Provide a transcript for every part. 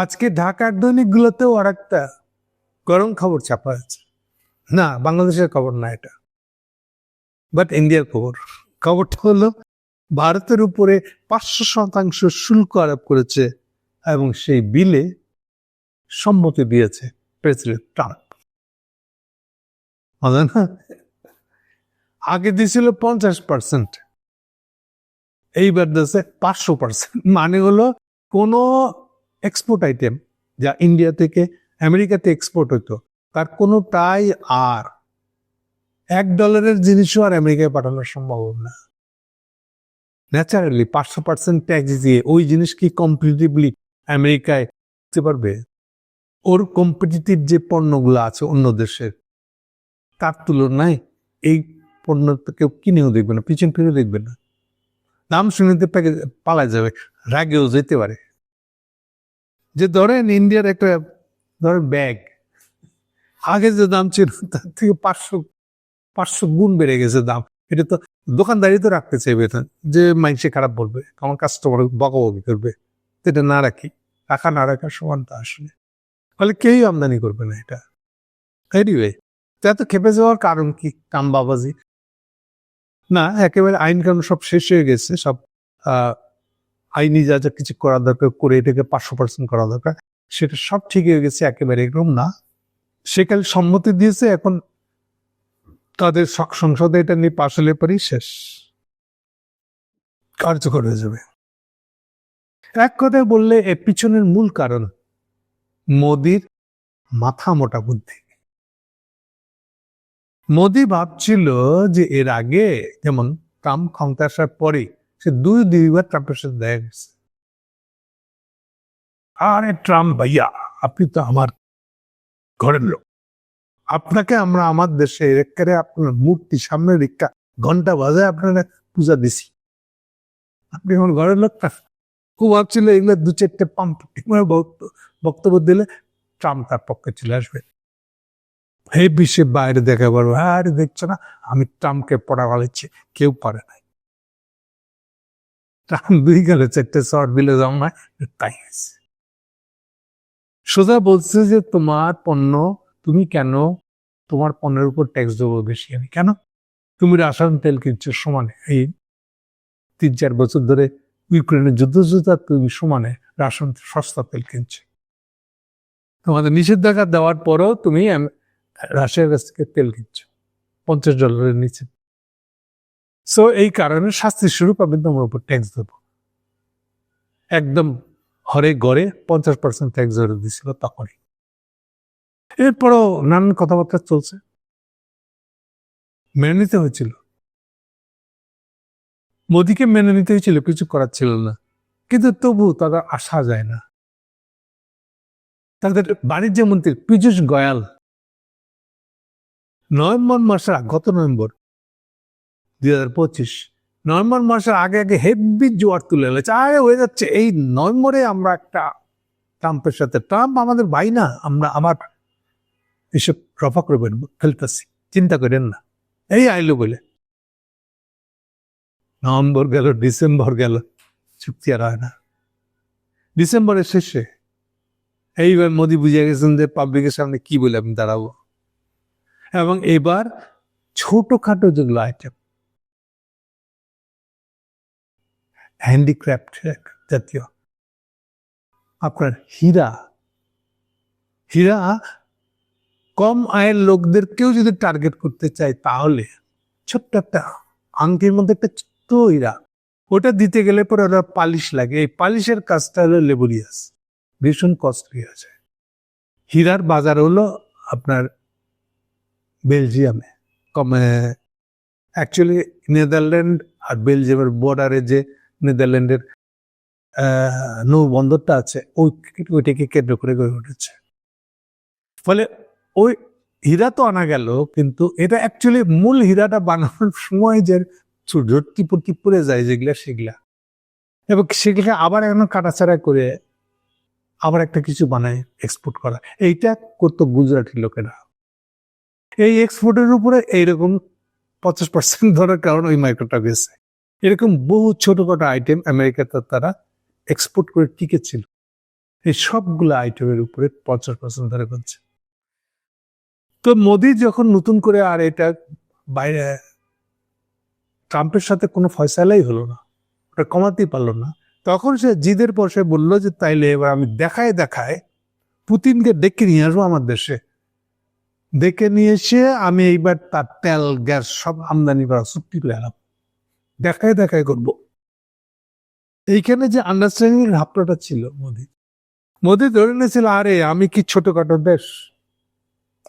আজকে ঢাকার দৈনিকগুলোতেও আর একটা গরম খবর ছাপা আছে। না, বাংলাদেশের খবর না এটা। বাট ইন্ডিয়ার খবর। খবরটা হলো, ভারতের উপরে পাঁচশো শতাংশ শুল্ক আরোপ করেছে এবং সেই বিলে সম্মতি দিয়েছে প্রেসিডেন্ট ট্রাম্প? আগে দিয়েছিল পঞ্চাশ পার্সেন্ট এইবার দিয়েছে পাঁচশো পার্সেন্ট মানে হলো কোনো এক্সপোর্ট আইটেম যা ইন্ডিয়া থেকে আমেরিকাতে এক্সপোর্ট হতো তার কোনো কোনোটাই আর এক ডলারের জিনিসও আর আমেরিকায় পাঠানো সম্ভব না। ন্যাচারালি পাঁচশো পার্সেন্ট ট্যাক্স দিয়ে ওই জিনিস কি কম্পিটিটিভলি আমেরিকায় দিতে পারবে? ওর কম্পিটিটিভ যে পণ্যগুলো আছে অন্য দেশের, তার তুলনায় এই পণ্য কেউ কিনেও দেখবে না, পিছন ফিরে দেখবে না। শুনেতে প্যাকে- পালা যাবে, রাগেও যেতে পারে। যে ধরেন ইন্ডিয়ার একটা, ধরেন ব্যাগ, আগে যে দাম ছিল, তার থেকে পাঁচশো পাঁচশো গুণ বেড়ে গেছে দাম। এটা তো দোকানদারি তো রাখতে চাইবে না, যে মাইসে খারাপ বলবে, আমার কাস্টমার বকাবকি করবে এটা না রাখি। রাখা না রাখা সমান তো আসলে। ফলে কেউই আমদানি করবে না এটা। এনিওয়ে তা তো খেপে যাওয়ার কারণ কি? কাম বাবাজি না, একেবারে আইন কানুন সব শেষ হয়ে গেছে, সব আইনি যা যা কিছু করা দরকার, করে এটাকে পাঁচশো পার্সেন্ট করা দরকার, সেটা সব ঠিক হয়ে গেছে, একেবারে এরকম না। সে সেকালে সম্মতি দিয়েছে, এখন তাদের সংসদে এটা নিয়ে পাশ হলে পরেই শেষ। কার্যকর হয়ে যাবে। এক কথায় বললে, এর পিছনের মূল কারণ মোদির মাথা মোটা বুদ্ধি। মোদি ভাবছিল যে এর আগে, যেমন ট্রাম্প ক্ষমতা আসার পরে সে দুই দুইবার ট্রাম্পের সাথে দেখা গেছে। আরে ট্রাম্প ভাইয়া, আপনি তো আমার ঘরের লোক। আপনাকে আমরা আমার দেশে একেবারে আপনার মূর্তি সামনে রেখা ঘণ্টা বাজায় আপনারা পূজা দিছি। আপনি আমার ঘরের লোক না? খুব ভাবছিল এগুলো দু চারটে পাম্প বক্তব্য দিলে ট্রাম্প তার পক্ষে চলে আসবে। হে বিশ্বের বাইরে দেখা পারব আরে দেখছ না, আমি ট্রাম্পকে পড়া বলেছি কেউ পারে নাই। ট্রাম্প দুই গেলে চারটে শর্ট দিলে যাও না, তাই হয়েছে সোজা বলছে যে তোমার পণ্য, তুমি কেন তোমার পণ্যের উপর ট্যাক্স দেবো বেশি? আমি কেন? তুমি রাসায়ন তেল কিনছো সমানে। এই তিন চার বছর ধরে ইউক্রেনের যুদ্ধ যুদ্ধ তুমি সমানে রাসায়ন সস্তা তেল কিনছো। তোমাদের নিষেধাজ্ঞা দেওয়ার পরও তুমি রাশিয়ার কাছ থেকে তেল কিনছো। পঞ্চাশ ডলারের নিচে। সো এই কারণে শাস্তি স্বরূপ আমি তোমার উপর ট্যাক্স দেবো। একদম হরে গড়ে পঞ্চাশ পার্সেন্ট ট্যাক্স ধরে দিছিল তখনই। এরপরও নানান কথাবার্তা চলছে। মেনে নিতে হয়েছিল। মোদিকে মেনে নিতে হয়েছিল, কিছু করার ছিল না। কিন্তু তবু তারা আসা যায় না। তাদের বাণিজ্য মন্ত্রী পীযূষ গয়াল নভেম্বর মাসের গত নভেম্বর দুই হাজার পঁচিশ। নভেম্বর মাসের আগে আগে হেভি জোয়ার তুলে এলেছে আরে হয়ে যাচ্ছে। এই নভেম্বরে আমরা একটা ট্রাম্পের সাথে, ট্রাম্প আমাদের ভাই না, আমরা আমার এসব রফা করে ফেলতেছি চিন্তা করেন না। এই আইলো বলে। নভেম্বর গেল, ডিসেম্বর গেল, চুক্তি আর হয় না। ডিসেম্বরের শেষে এইবার মোদি বুঝে গেছেন যে পাবলিকের সামনে কি বলে আমি দাঁড়াবো। এবং এবার ছোটখাটো যেগুলো আইটেম হ্যান্ডিক্রাফট জাতীয়। আপনার হীরা। হীরা কম আয়ের লোকদেরকেও যদি টার্গেট করতে চায় তাহলে ছোট্ট একটা আংটির মধ্যে একটা ছোট্ট হীরা, ওটা দিতে গেলে পরে ওরা পালিশ লাগে। এই পালিশের কাজটা হলো লেবরিয়াস ভীষণ কস্টলি আছে হীরার বাজার হলো আপনার বেলজিয়ামে। কমে অ্যাকচুয়ালি নেদারল্যান্ড আর বেলজিয়ামের বর্ডারে যে নেদারল্যান্ডের আহ, নৌবন্দরটা আছে। ওই ওইটাকে কেন্দ্র করে গড়ে উঠেছে। ফলে ওই হীরা তো আনা গেল কিন্তু এটা অ্যাকচুয়ালি মূল হীরাটা বানানোর সময় যে টিপুর টিপুরে যায় যেগুলা সেগুলা। এবং সেগুলা আবার এখন কাটাছাড়া করে আবার একটা কিছু বানায় এক্সপোর্ট করা। এইটা করতো গুজরাটি লোকেরা। এই এক্সপোর্টের উপরে এইরকম পঞ্চাশ পার্সেন্ট ধরার কারণ ওই মাইক্রোটা গেছে এরকম বহু ছোটখাটো আইটেম আমেরিকাতে তারা এক্সপোর্ট করে টিকেছিল। এই সবগুলো আইটেমের উপরে পঞ্চাশ পার্সেন্ট ধরে করছে তো মোদি যখন নতুন করে আর এটা বাইরে, ট্রাম্পের সাথে কোনো ফয়সালাই হলো না, ওটা কমাতেই পারল না, তখন সে জিদের পর সে বলল যে, তাইলে এবার আমি দেখায় দেখায় পুতিনকে ডেকে নিয়ে আসব আমার দেশে। ডেকে নিয়ে এসে আমি এইবার তার তেল, গ্যাস সব আমদানি করা চুক্তি আলাম দেখায় দেখায় করব। এইখানে যে আন্ডারস্ট্যান্ডিং এর হাপড়াটা ছিল মোদি মোদি ধরে নিয়েছিল, আরে, আমি কি ছোটখাটো দেশ?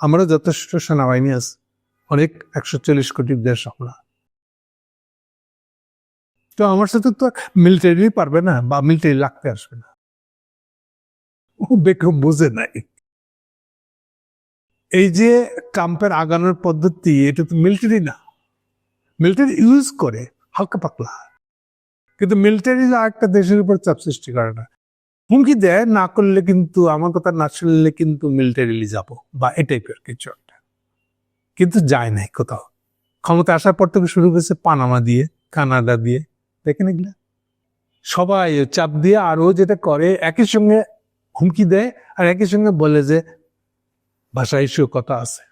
আমারও যথেষ্ট সেনাবাহিনী আছে, অনেক একশো চল্লিশ কোটি দেশ আমরা। তো আমার সাথে তো মিলিটারি পারবে না, বা মিলিটারি লাগতে আসবে না। ও বেকম বুঝে নাই। এই যে ট্রাম্পের আগানোর পদ্ধতি, এটা তো মিলিটারি না। মিলিটারি ইউজ করে। হালকা পাতলা। কিন্তু মিলিটারি একটা দেশের উপর চাপ সৃষ্টি করে না। হুমকি দেয়, না করলে কিন্তু, আমার কথা না শুনলে কিন্তু মিলিটারিলি যাব, বা এ টাইপের কিছু একটা। কিন্তু যায় নাই কোথাও। ক্ষমতা আসার পর থেকে শুরু করেছে পানামা দিয়ে কানাডা দিয়ে, দেখেন এগুলা। সবাই চাপ দিয়ে, আর ও যেটা করে, একই সঙ্গে হুমকি দেয়, আর একই সঙ্গে বলে যে ভাষা ইস্যু কথা আছে।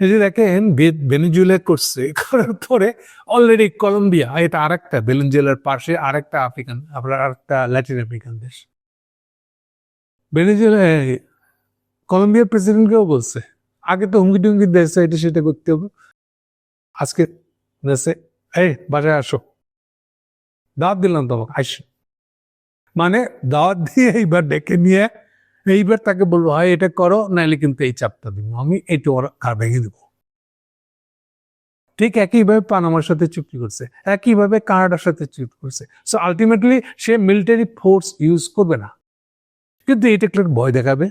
এই যে দেখেন ভেনিজুয়েলা করছে, করার পরে অলরেডি কলম্বিয়া এটা আরেকটা, ভেনেজুয়েলার পাশে আরেকটা আফ্রিকান আপনার আরেকটা ল্যাটিন আমেরিকান দেশ। ভেনেজুয়েলা কলম্বিয়ার প্রেসিডেন্টকেও বলছে, আগে তো হুমকি টুমকি দিয়েছে এটা সেটা করতে হবে। আজকে দেশে, এই, বাসায় আসো। দাওয়াত দিলাম তোমাকে, আইস। মানে দাওয়াত দিয়ে এইবার ডেকে নিয়ে এইবার তাকে বলব হয় এটা করো, নাইলে কিন্তু এই চাপটা দিব, আমি এইটা ওর ঘাড় ভেঙে দেবো। ঠিক একইভাবে পানামার সাথে চুক্তি করছে, একইভাবে কানাডার সাথে চুক্তি করছে। সো আলটিমেটলি সে মিলিটারি ফোর্স ইউজ করবে না। কিন্তু এটা একটু ভয় দেখাবে।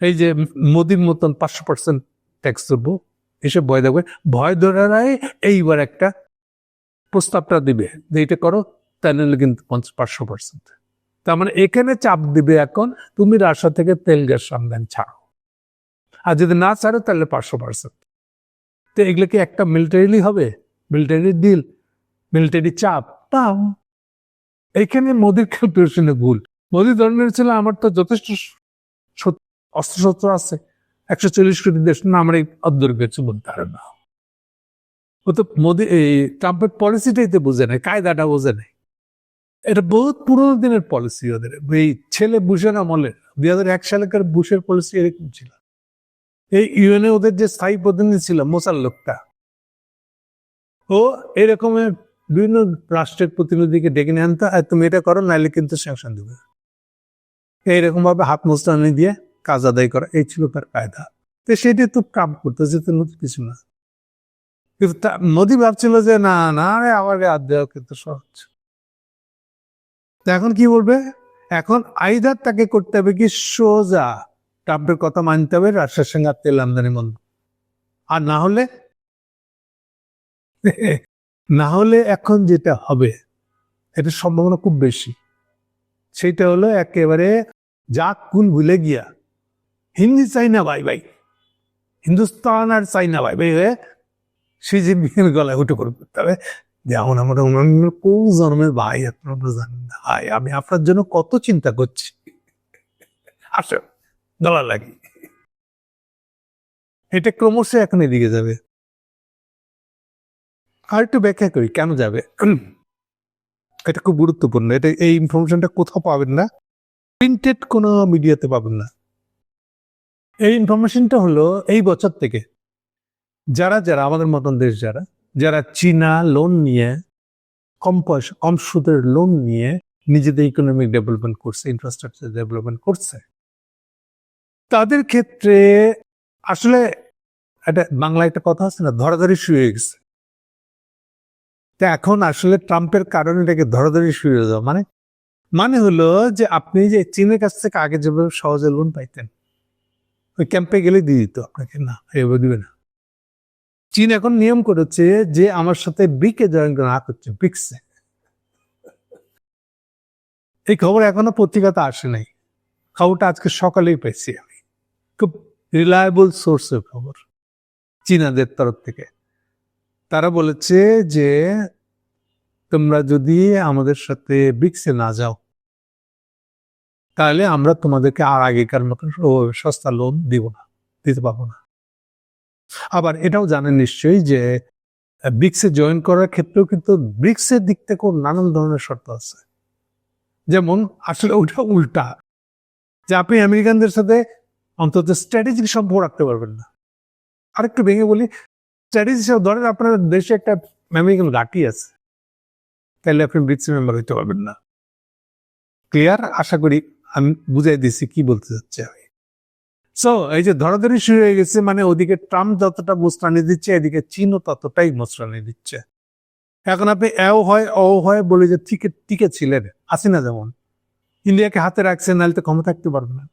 এই যে মোদির মতন পাঁচশো পার্সেন্ট ট্যাক্স ধরবো এসব ভয় দেখাবে। ভয় ধরারাই এইবার একটা প্রস্তাবটা দিবে যে, এটা করো তাহলে কিন্তু পঞ্চাশ পাঁচশো পার্সেন্ট তার মানে এখানে চাপ দিবে এখন, তুমি রাশিয়া থেকে তেল, গ্যাস আমদানি ছাড়ো আর যদি না ছাড়ো, তাহলে পাঁচশো পার্সেন্ট। তো এগুলো কি একটা মিলিটারিলি হবে? মিলিটারি ডিল মিলিটারি চাপ? না এইখানে মোদির ক্যালকুলেশনে ভুল। মোদি ধরনের ছিল, আমার তো যথেষ্ট অস্ত্রশস্ত্র আছে। একশো চল্লিশ কোটি দেশ না, আমার এই পারে না ও তো মোদি এই ট্রাম্পের পলিসিটাই তো বোঝে নাই, কায়দাটা বোঝে নাই। এটা বহুত পুরোনো দিনের পলিসি ওদের। এই ছেলে বুশের আমলের দুই হাজার এক সালেকার বুশের পলিসি এরকম ছিল। এই ইউএনএ ওদের যে স্থায়ী প্রতিনিধি ছিল, মোসার লোকটা। ও এরকমের বিভিন্ন রাষ্ট্রের প্রতিনিধিকে ডেকে নিয়ে আনতো, আর, তুমি এটা করো, নাইলে কিন্তু স্যাংশন দেবে। এইরকম ভাবে হাত মোস্তানি দিয়ে কাজ আদায় করা, এই ছিল তার কায়দা। তো সেটি তো কাম করতে তো নতুন কিছু না। কিন্তু নদী ভাবছিল যে, না না রে, আমার হাত দেওয়া কিন্তু সহজ। তো এখন কি বলবে? এখন আইদার তাকে করতে হবে কি সোজা ট্রাম্পের কথা মানতে হবে, রাশিয়ার সঙ্গে আর তেল আমদানি বন্ধ আর না হলে না হলে এখন যেটা হবে, এটা সম্ভাবনা খুব বেশি। সেটা হলো একেবারে যা কুল ভুলে গিয়া, হিন্দি চাই না ভাই ভাই, হিন্দুস্তান আর চাই না ভাই ভাই হয়ে সি জিনপিংয়ের গলায় উঠে করে করতে হবে। যেমন আমরা অন্যান্য কোন জন্মের ভাই আপনারা জানেন ভাই আমি আপনার জন্য কত চিন্তা করছি। আসো গলা লাগি। এটা ক্রমশ এখন এদিকে যাবে। আর একটু ব্যাখ্যা করি, কেন যাবে? এটা খুব গুরুত্বপূর্ণ। এটা, এই ইনফরমেশনটা কোথাও পাবেন না। প্রিন্টেড কোনো মিডিয়াতে পাবেন না। এই ইনফরমেশনটা হলো এই বছর থেকে। যারা যারা, আমাদের মতন দেশ যারা যারা চীনা লোন নিয়ে, কম পয়সা, কম সুদের লোন নিয়ে নিজেদের ইকোনমিক ডেভেলপমেন্ট করছে ইনফ্রাস্ট্রাকচার ডেভেলপমেন্ট করছে। তাদের ক্ষেত্রে আসলে একটা বাংলা একটা কথা আছে না, ধরাধরি শুয়ে গেছে। তা এখন আসলে ট্রাম্পের কারণে এটাকে ধরাধরি শুয়ে যাওয়া। মানে মানে হলো যে আপনি যে চীনের কাছ থেকে আগে যেভাবে সহজে লোন পাইতেন, ওই ক্যাম্পে গেলে দিয়ে দিত আপনাকে। না, এভাবে দিবে না। চীন এখন নিয়ম করেছে যে আমার সাথে ব্রিকে জয়েন না করছে ব্রিক্সে এই খবর এখনও পত্রিকাতে আসে নাই। খবরটা আজকে সকালেই পাইছি আমি। খুব রিলায়েবল সোর্সের খবর। চীনাদের তরফ থেকে। তারা বলেছে যে, তোমরা যদি আমাদের সাথে ব্রিক্সে না যাও, তাহলে আমরা তোমাদেরকে আর আগেকার মতন সস্তা লোন দিব না, দিতে পারব না। আবার এটাও জানেন নিশ্চয়ই যে ব্রিক্সে জয়েন করার ক্ষেত্রেও কিন্তু ব্রিক্সের দিক থেকেও নানান ধরনের শর্ত আছে। যেমন আসলে ওটা উল্টা, যে আপনি আমেরিকানদের সাথে অন্তত স্ট্র্যাটেজিক সম্পর্ক রাখতে পারবেন না। আরেকটু ভেঙে বলি স্ট্র্যাটেজি ধরেন আপনার দেশে একটা আমেরিকান ঘাঁটি আছে তাহলে আপনি ব্রিক্স মেম্বার হইতে পারবেন না। ক্লিয়ার আশা করি আমি বুঝাই দিচ্ছি কি বলতে চাচ্ছি আমি। সো এই যে ধরাধরি শুরু হয়ে গেছে মানে ওদিকে ট্রাম্প যতটা মোস্তানি দিচ্ছে এদিকে চীনও ততটাই মোস্তানি দিচ্ছে। এখন আপনি এও হয় ও হয় বলে যে টিকে টিকে ছিলেন আসি না যেমন। ইন্ডিয়াকে হাতে রাখছে নাহলে তো ক্ষমতা থাকতে পারবে না।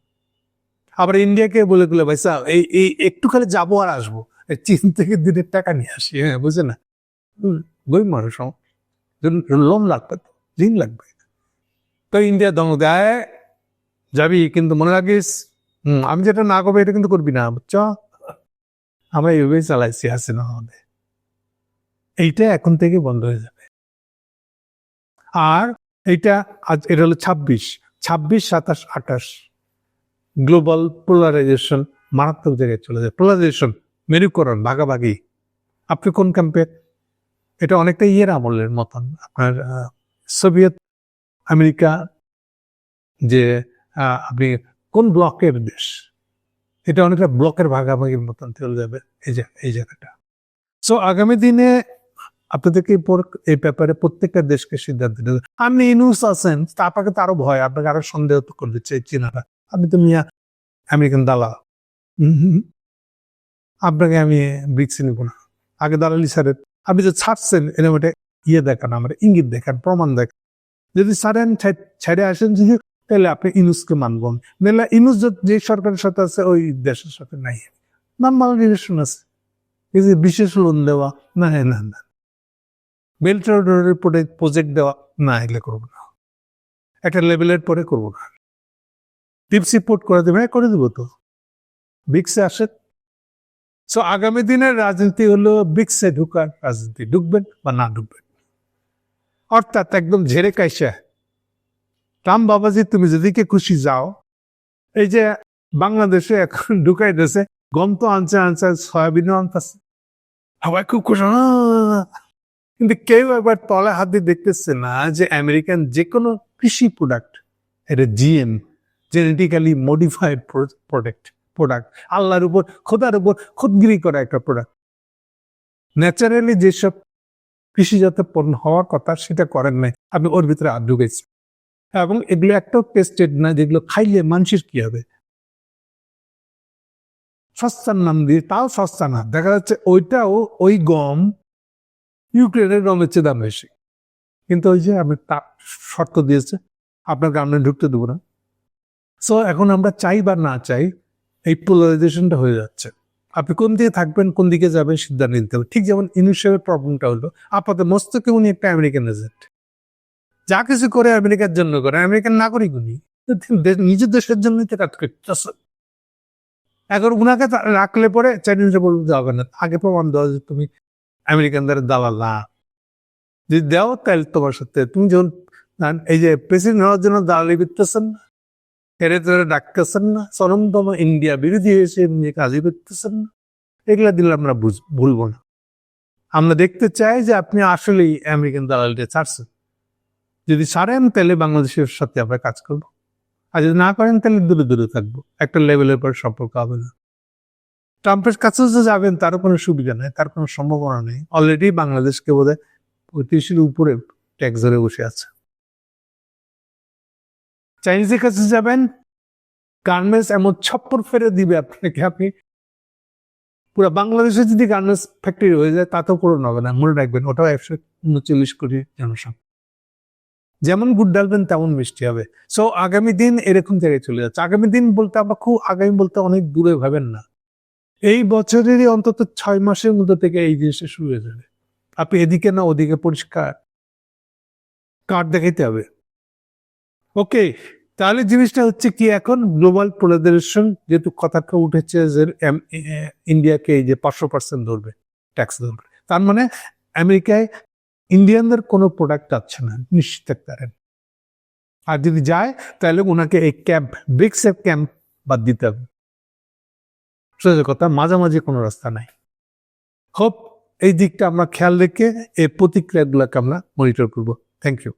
আবার ইন্ডিয়াকে বলে গেলে ভাই সাহেব, এই এই একটু খালি যাব আর আসব। চীন থেকে দিনের টাকা নিয়ে আসি হ্যাঁ বুঝে না? গরিব মানুষ আমার। লোন লাগবে তো ঋণ লাগবে। তো ইন্ডিয়া দম দেয় যাবি কিন্তু মনে রাখিস হুম, আমি যেটা না করব এটা কিন্তু করবি না বুঝছ? আমরা এইভাবেই চালাইছি হাসিনা আমাদের। এইটা এখন থেকে বন্ধ হয়ে যাবে। আর এইটা আজ এটা হলো ছাব্বিশ ছাব্বিশ সাতাশ আঠাশ। গ্লোবাল পোলারাইজেশন মারাত্মক জায়গায় চলে যায়। পোলারাইজেশন মেরুকরণ ভাগাভাগি। আপনি কোন ক্যাম্পে এটা অনেকটা ইয়ের আমলের মতন। আপনার সোভিয়েত আমেরিকা যে আপনি কোন ব্লকের দেশ? এটা অনেকটা ব্লকের ভাগাভাগির মতন চলে যাবে এই এই জায়গাটা। সো আগামী দিনে আপনাদেরকে এই পর- এই ব্যাপারে প্রত্যেকটা দেশকে সিদ্ধান্ত নিতে। আপনি ইনুস আছেন, তা আপনাকে তো আরও ভয়, আপনাকে আরও সন্দেহ তো করে দিচ্ছে এই চীনারা আপনি তো মিয়া, আমেরিকান দালাল। আপনাকে আমি ব্রিক্স নিব না। আগে দালালি স্যারের আপনি যে ছাড়ছেন, এরকম একটা ইয়ে দেখান, আমার ইঙ্গিত দেখান, প্রমাণ দেখান। যদি ছা- ছেড়ে আসেন যদি তাহলে আপনি ইনুসকে মানব আমি। নাহলে ইনুস যে- সরকারের সাথে আছে ওই দেশের সাথে নাই। নর্মাল রিলেশন আছে। এই যে বিশেষ লোন দেওয়া না না না বেল্ট রোডের প্রজেক্ট দেওয়া না এগুলো করব না। একটা লেভেলের পরে করব না। টিপসি পোর্ট করে দেবে হ্যাঁ, করে দেবো তো। বিক্সে আসে সো আগামী দিনের রাজনীতি হলো বিক্সে ঢুকার রাজনীতি। ঢুকবেন বা না ঢুকবেন। অর্থাৎ একদম ঝেড়ে কাইসা। রাম বাবাজি, তুমি যেদিকে খুশি যাও, এই যে বাংলাদেশে এখন ঢুকাই দিয়েছে গম তো আনছে আনছে সয়াবিনও আনতেছে। সবাই খুব খুশি কিন্তু কেউ একবার তলে হাত দিয়ে দেখতেছে না যে আমেরিকান যে কোনো কৃষি প্রোডাক্ট এটা GM genetically modified product product আল্লাহর উপর, খোদার উপর খুদগিরি করা একটা প্রোডাক্ট ন্যাচারালি যেসব কৃষিজাত পণ্য হওয়ার কথা সেটা করেন নাই আপনি ওর ভিতরে আর ঢুকেছেন এবং এগুলো একটাও টেস্টেড না যেগুলো খাইলে মানুষের কি হবে? সস্তার নাম দিয়ে তাও সস্তা না। দেখা যাচ্ছে ওইটাও ওই গম ইউক্রেনের গমের চেয়ে দাম বেশি। কিন্তু ওই যে আমি তা শর্ত দিয়েছে, আপনার গ্রামে ঢুকতে দেবো না। সো এখন আমরা চাই বা না চাই, এই পোলারাইজেশনটা হয়ে যাচ্ছে। আপনি কোন দিকে থাকবেন, কোন দিকে যাবেন, সিদ্ধান্ত নিতে হবে। ঠিক যেমন ইনিশিয়ালের প্রবলেমটা হলো, আপাতত মস্তকে উনি একটা আমেরিকান এজেন্ট যা কিছু করে আমেরিকার জন্য করে আমেরিকান নাগরিক উনি। নিজের দেশের জন্য কাজ করতেছে। এখন উনাকে রাখলে পরে চাইনিজরা বলবে যে হবে না। আগে প্রমাণ দেওয়া যে তুমি আমেরিকানদের দালাল না। যদি দেও, তাহলে তোমার সাথে। তুমি যখন এই যে প্রেসিডেন্ট হওয়ার জন্য দালালি করতেছেন না, হেরে ধরে ডাকতেছেন না চরমতম ইন্ডিয়া বিরোধী হয়েছে এমনি কাজই করতেছেন না, এগুলা দিলে আমরা বুঝ- ভুলবো না। আমরা দেখতে চাই যে আপনি আসলেই আমেরিকান দালালিটা ছাড়ছেন। যদি ছাড়েন তাহলে বাংলাদেশের সাথে আমরা কাজ করব। আর যদি না করেন তাহলে দূরে দূরে থাকব। একটা লেভেলের পর সম্পর্ক হবে না। ট্রাম্পের কাছেও যে যাবেন, তারও কোনো সুবিধা নেই, তার কোনো সম্ভাবনা নেই। অলরেডি বাংলাদেশকে বোধহয় পঁয়ত্রিশের উপরে ট্যাক্স ধরে বসে আছে। চাইনিজের কাছে যাবেন গার্মেন্টস এমন ছপ্পর ফেরে দিবে আপনাকে, আপনি পুরো বাংলাদেশে যদি গার্মেন্টস ফ্যাক্টরি হয়ে যায়, তাতেও পূরণ হবে না মনে রাখবেন, ওটাও একশো উনচল্লিশ কোটি জনসংখ্যা। যেমন গুড় ডালবেন তেমন মিষ্টি হবে। সো আগামী দিন এরকম জায়গায় চলে যাচ্ছে। আগামী দিন বলতে আমরা খুব, আগামী বলতে অনেক দূরে ভাবেন না। এই বছরেরই অন্তত ছয় মাসের মধ্যে থেকে এই জিনিসটা শুরু হয়ে যাবে। আপনি এদিকে না ওদিকে পরিষ্কার কার্ড দেখাইতে হবে। ওকে, তাহলে জিনিসটা হচ্ছে কি এখন? গ্লোবাল পোলারাইজেশন যেহেতু কথাটা উঠেছে যে ইন্ডিয়াকে এই যে পাঁচশো পার্সেন্ট ধরবে ট্যাক্স ধরবে। তার মানে আমেরিকায় ইন্ডিয়ানদের কোনো প্রোডাক্ট যাচ্ছে না, নিশ্চিত পারেন আর যদি যায়, তাহলে ওনাকে এই ক্যাম্প ব্রিক্সের ক্যাম্প বাদ দিতে হবে। সোজা কথা, মাঝামাঝি কোনো রাস্তা নাই। হোপ এই দিকটা আমরা খেয়াল রেখে, এই প্রতিক্রিয়াগুলোকে আমরা মনিটর করব। Thank you